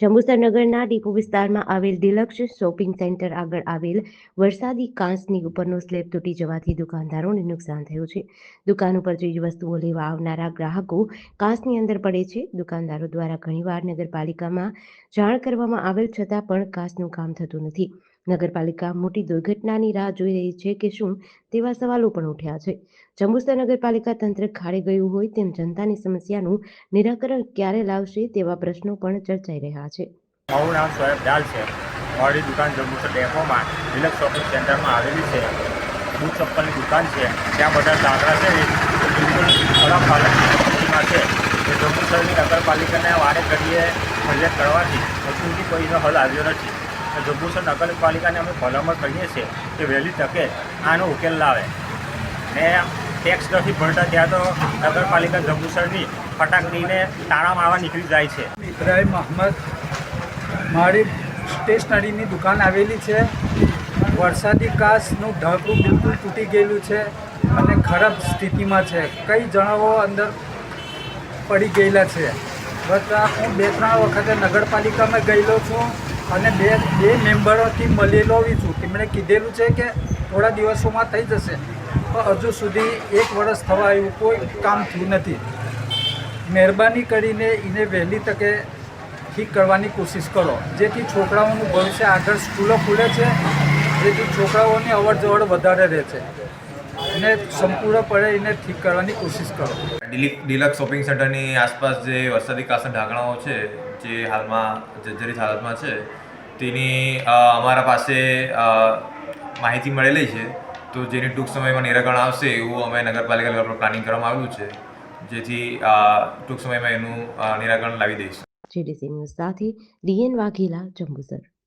જંબુસર નગરના ડીપો વિસ્તારમાં આવેલ ડિલક્ષ શોપિંગ સેન્ટર આગળ આવેલ વરસાદી કાંસની ઉપરનો સ્લેબ તૂટી જવાથી દુકાનદારોને નુકસાન થયું છે. દુકાન ઉપર ચીજ વસ્તુઓ લેવા આવનારા ગ્રાહકો કાંસની અંદર પડે છે. દુકાનદારો દ્વારા ઘણીવાર નગરપાલિકામાં જાણ કરવામાં આવેલ છતાં પણ કાંસનું કામ થતું નથી. નગરપાલિકા મોટી દુર્ઘટનાની રાહ જોઈ રહી છે કે શું તેવા સવાલો પણ ઉઠ્યા છે. જંબુસર નગરપાલિકા તંત્ર ખાડે ગયું હોય તેમ જનતાની સમસ્યાનું નિરાકરણ ક્યારે લાવશે તેવા પ્રશ્નો પણ ચર્ચાઈ રહ્યા છે. મારું નામ સોએબ ડાલ છે. મારી દુકાન જંબુસર ડેપોમાં ડિલક્સ શોપિંગ સેન્ટરમાં આવેલી છે. બૂટ ચપ્પલની દુકાન છે. ત્યાં બધા દાદરા છે. બિલકુલ ખરાબ હાલતમાં છે. જંબુસરની નગરપાલિકાને વારે ઘડીએ ફરિયાદ કરવાથી હજુ કોઈનો હલ આવ્યો નથી. જંબુસર નગરપાલિકાને અમે ભલામણ કરીએ છીએ કે વહેલી તકે આનો ઉકેલ લાવે. ને ટેક્સ નથી ભરતા, ત્યાં તો નગરપાલિકા જંબુસરની ફટાકડીને તાળા મારવા નીકળી જાય છે. ઇબ્રાહિમ અહમદ મારી સ્ટેશનરીની દુકાન આવેલી છે. વરસાદી કાચનું ઢાંકણું બિલકુલ તૂટી ગયેલું છે અને ખરાબ સ્થિતિમાં છે. કઈ જણાવો અંદર પડી ગયેલા છે? બસ હું બે ત્રણ વખતે નગરપાલિકામાં ગયેલો છું. અને બે બે મેમ્બરોથી મળેલો આવી છું. તેમણે કીધેલું છે કે થોડા દિવસોમાં થઈ જશે. પણ હજુ સુધી એક વર્ષ થવા આવ્યું કોઈ કામ થયું નથી. મહેરબાની કરીને એને વહેલી તકે ઠીક કરવાની કોશિશ કરો. જેથી છોકરાઓનું ભવિષ્ય આગળ સ્કૂલો ખુલે છે. જેથી છોકરાઓની અવર જવર વધારે રહે છે. અને સંપૂર્ણપણે એને ઠીક કરવાની કોશિશ કરો. ડિલિક ડિલક્સ શોપિંગ સેન્ટરની આસપાસ જે વરસાદી કાચના ઢાંકણાઓ છે જે હાલમાં જર્જરિત હાલતમાં છે તેની અમારા પાસે માહિતી મળેલી છે. તો જેની ટૂંક સમયમાં નિરાકરણ આવશે એવું અમે નગરપાલિકા લેવલ પર પ્લાનિંગ કરવામાં આવ્યું છે. જેથી ટૂંક સમયમાં એનું નિરાકરણ લાવી દઈશું. જીડીસી ન્યૂઝ સાથે ડીએન વાઘેલા જંબુસર.